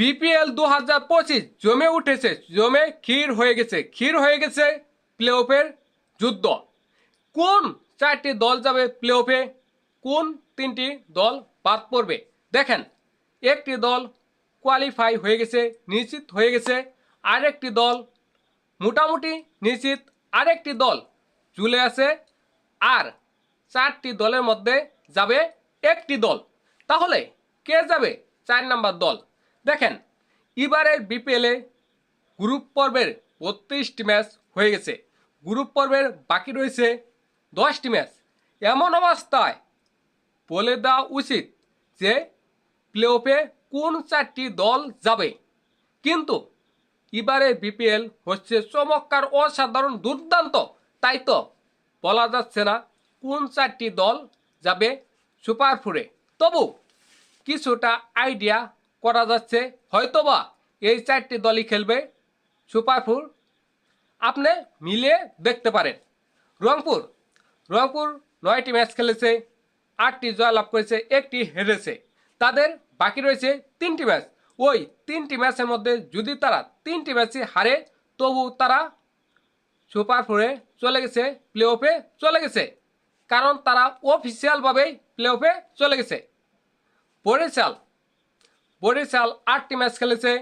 BPL দু হাজার পঁচিশ জমে উঠেছে, জমে ক্ষীর হয়ে গেছে। ক্ষীর হয়ে গেছে প্লে অফের যুদ্ধ। কোন চারটি দল যাবে প্লে অফে কোন তিনটি দল বাদ পড়বে? দেখেন, একটি দল কোয়ালিফাই হয়ে গেছে, নিশ্চিত হয়ে গেছে। আরেকটি দল মোটামুটি নিশ্চিত। আরেকটি দল চলে আছে। আর চারটি দলের মধ্যে যাবে একটি দল। তাহলে কে যাবে চার নাম্বার দল? দেখেন, এবারের বিপিএলে গ্রুপ পর্বের বত্রিশটি ম্যাচ হয়ে গেছে। গ্রুপ পর্বের বাকি রয়েছে দশটি ম্যাচ এমন অবস্থায় বলে দেওয়া উচিত যে প্লে অফে কোন চারটি দল যাবে। কিন্তু এবারে বিপিএল হচ্ছে চমৎকার, অসাধারণ, দুর্দান্ত। তাই তো বলা যাচ্ছে না কোন চারটি দল যাবে সুপার ফোরে তবু কিছুটা আইডিয়া করা যাচ্ছে। হয়তোবা এই চারটি দলই খেলবে। সুপার ফোর আপনি মিলে দেখতে পারেন। রংপুর। রংপুর নয়টি ম্যাচ খেলেছে, আটটি জয়লাভ করেছে, একটি হেরেছে। তাদের বাকি রয়েছে তিনটি ম্যাচ। ওই তিনটি ম্যাচের মধ্যে যদি তারা তিনটি ম্যাচই হারে, তবু তারা সুপার ফোরে চলে গেছে প্লে অফে চলে গেছে। কারণ তারা অফিসিয়ালভাবেই প্লে অফে চলে গেছে। বরিশাল বরিশাল আটটি ম্যাচ খেলেছে,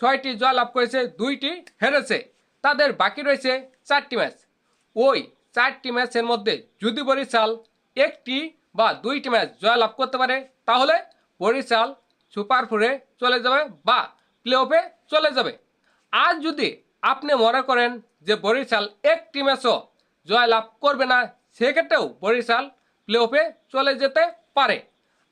ছয়টি জয়লাভ করেছে, দুইটি হেরেছে। তাদের বাকি রয়েছে চারটি ম্যাচ। ওই চারটি ম্যাচের মধ্যে যদি বরিশাল একটি বা দুইটি ম্যাচ জয়লাভ করতে পারে, তাহলে বরিশাল সুপার ফোরে চলে যাবে বা প্লে অফে চলে যাবে। আর যদি আপনি মনে করেন যে বরিশাল একটি ম্যাচও জয়লাভ করবে না, সেক্ষেত্রেও বরিশাল প্লে অফে চলে যেতে পারে।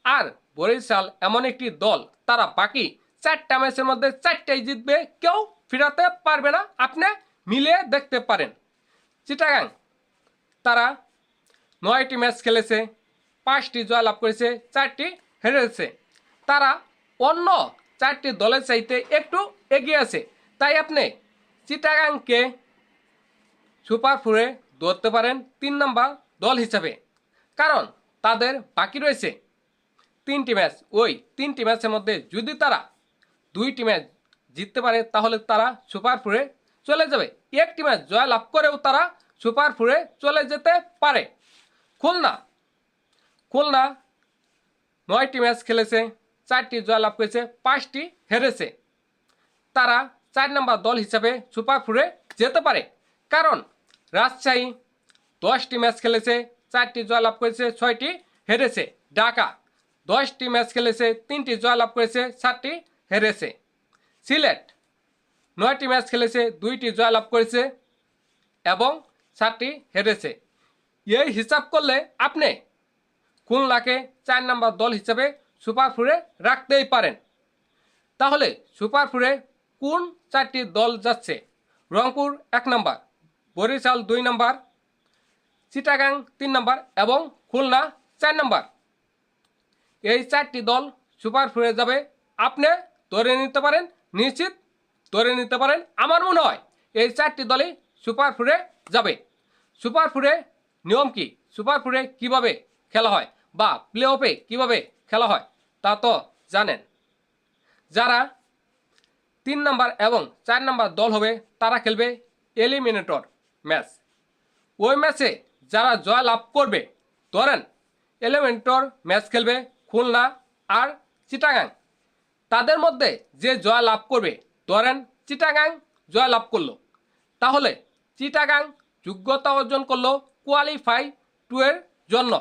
আর বরিশাল এমন একটি দল, তারা বাকি চারটা ম্যাচের মধ্যে চারটাই জিতবে। কেউ ফিরাতে পারবে না, আপনি মিলে দেখতে পারেন। চিটাগাং, তারা নয়টি ম্যাচ খেলেছে, পাঁচটি জয়লাভ করেছে, চারটি হেরেছে। তারা অন্য চারটি দলের চাইতে একটু এগিয়ে আছে। তাই আপনি চিটাগাংকে সুপার ফোরে ধরতে পারেন তিন নম্বর দল হিসাবে। কারণ তাদের বাকি রয়েছে তিনটি ম্যাচ, ওই তিনটি ম্যাচের মধ্যে যদি তারা দুইটি ম্যাচ জিততে পারে, তাহলে তারা সুপার ফোরে চলে যাবে। একটি ম্যাচ জয় লাভ করেও তারা সুপার ফোরে চলে যেতে পারে। খুলনা খুলনা নয়টি ম্যাচ খেলেছে, চারটি জয় লাভ করেছে, পাঁচটি হেরেছে। তারা চার নম্বর দল হিসাবে সুপার ফোরে যেতে পারে। কারণ রাজশাহী দশটি ম্যাচ খেলেছে, চারটি জয়লাভ করেছে, ছয়টি হেরেছে। ঢাকা দশটি ম্যাচ খেলেছে, তিনটি জয়লাভ করেছে সাতটি হেরেছে। সিলেট নয়টি ম্যাচ খেলেছে, দুইটি জয়লাভ করেছে এবং সাতটি হেরেছে। এই হিসাব করলে আপনি খুলনাকে চার নম্বর দল হিসেবে সুপার ফোরে রাখতেই পারেন। তাহলে সুপার ফোরে কোন চারটি দল যাচ্ছে? রংপুর এক নম্বর, বরিশাল দুই নম্বর, চিটাগাং তিন নম্বর এবং খুলনা চার নম্বর। এই চারটি দল সুপার ফোরে যাবে। আপনি ধরে নিতে পারেন, নিশ্চিত ধরে নিতে পারেন। আমার মনে হয় এই চারটি দলই সুপার ফোরে যাবে। সুপার ফোরে নিয়ম কি? সুপার ফোরে কীভাবে খেলা হয় বা প্লে অফে কীভাবে খেলা হয় তা তো জানেন। যারা তিন নাম্বার এবং চার নাম্বার দল হবে, তারা খেলবে এলিমিনেটর ম্যাচ ওই ম্যাচে যারা জয় লাভ করবে, ধরেন এলিমিনেটর ম্যাচ খেলবে খুলনা আর চিটাগাং। তাদের মধ্যে যে জয় লাভ করবে, ধরেন চিটাগাং জয় লাভ করল। তাহলে চিটাগাং যোগ্যতা অর্জন করল কোয়ালিফাই টু এর জন্য।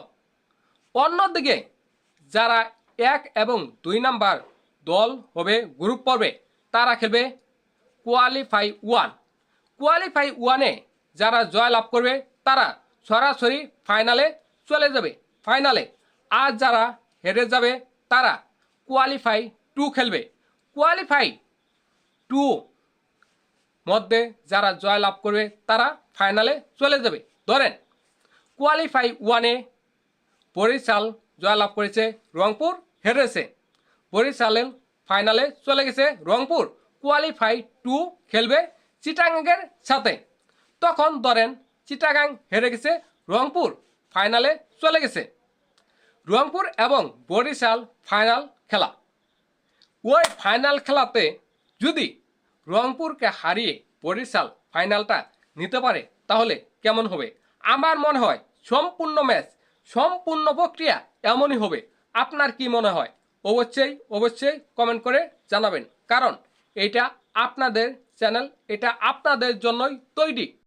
অন্যদিকে যারা এক এবং দুই নাম্বার দল হবে গ্রুপ পর্বে, তারা খেলবে কোয়ালিফাই ওয়ান কোয়ালিফাই ওয়ানে যারা জয় লাভ করবে, তারা সরাসরি ফাইনালে চলে যাবে। ফাইনালে আর যারা হেরে যাবে তারা। কোয়ালিফাই টু খেলবে। কোয়ালিফাই টু মধ্যে যারা জয় লাভ করবে, তারা ফাইনালে চলে যাবে। ধরেন কোয়ালিফাই ওয়ানে বরিশাল জয়লাভ করেছে, রংপুর হেরেছে। বরিশালের ফাইনালে চলে গেছে, রংপুর। কোয়ালিফাই টু খেলবে চিটাগাংয়ের সাথে। তখন ধরেন, চিটাগাং হেরে গেছে, রংপুর ফাইনালে চলে গেছে। রংপুর এবং বরিশাল ফাইনাল খেলা। ওই ফাইনাল খেলাতে যদি রংপুরকে হারিয়ে বরিশাল ফাইনালটা নিতে পারে, তাহলে কেমন হবে? আমার মনে হয় সম্পূর্ণ ম্যাচ সম্পূর্ণ প্রক্রিয়া এমনই হবে। আপনার কি মনে হয়? অবশ্যই অবশ্যই কমেন্ট করে জানাবেন। কারণ এটা আপনাদের চ্যানেল এটা আপনাদের জন্যই তৈরি।